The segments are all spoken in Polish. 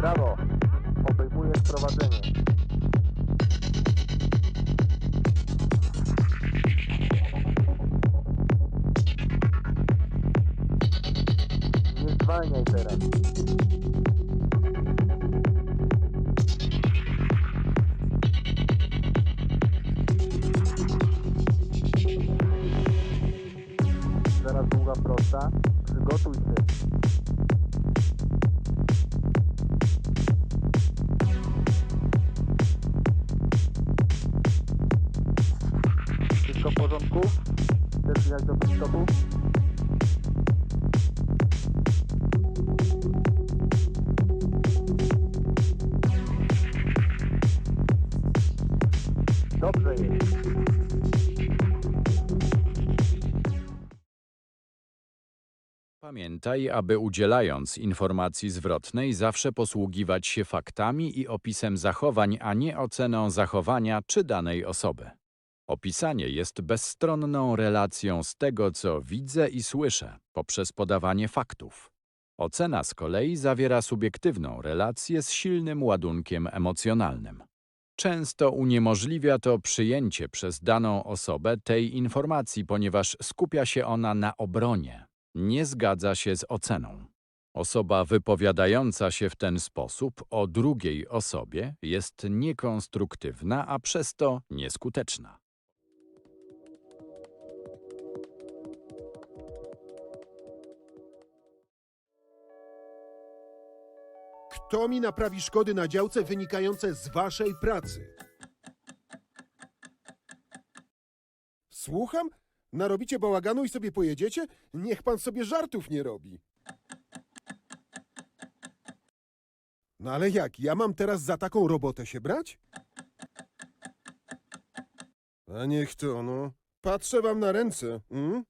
Brawo. Obejmujesz prowadzenie. Nie zwalniaj teraz. Zaraz długa prosta. Przygotuj się. Wszystko w porządku? Chcesz jechać do stopu? Dobrze jest. Pamiętaj, aby udzielając informacji zwrotnej zawsze posługiwać się faktami i opisem zachowań, a nie oceną zachowania czy danej osoby. Opisanie jest bezstronną relacją z tego, co widzę i słyszę, poprzez podawanie faktów. Ocena z kolei zawiera subiektywną relację z silnym ładunkiem emocjonalnym. Często uniemożliwia to przyjęcie przez daną osobę tej informacji, ponieważ skupia się ona na obronie, nie zgadza się z oceną. Osoba wypowiadająca się w ten sposób o drugiej osobie jest niekonstruktywna, a przez to nieskuteczna. Kto mi naprawi szkody na działce wynikające z waszej pracy? Słucham? Narobicie bałaganu i sobie pojedziecie? Niech pan sobie żartów nie robi. No ale jak, ja mam teraz za taką robotę się brać? A niech to, no. Patrzę wam na ręce. Mm?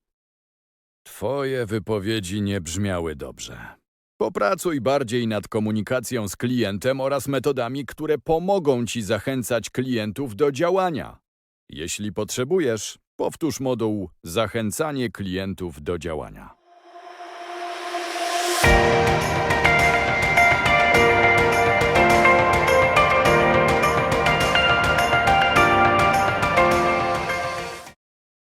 Twoje wypowiedzi nie brzmiały dobrze. Popracuj bardziej nad komunikacją z klientem oraz metodami, które pomogą ci zachęcać klientów do działania. Jeśli potrzebujesz, powtórz moduł Zachęcanie klientów do działania.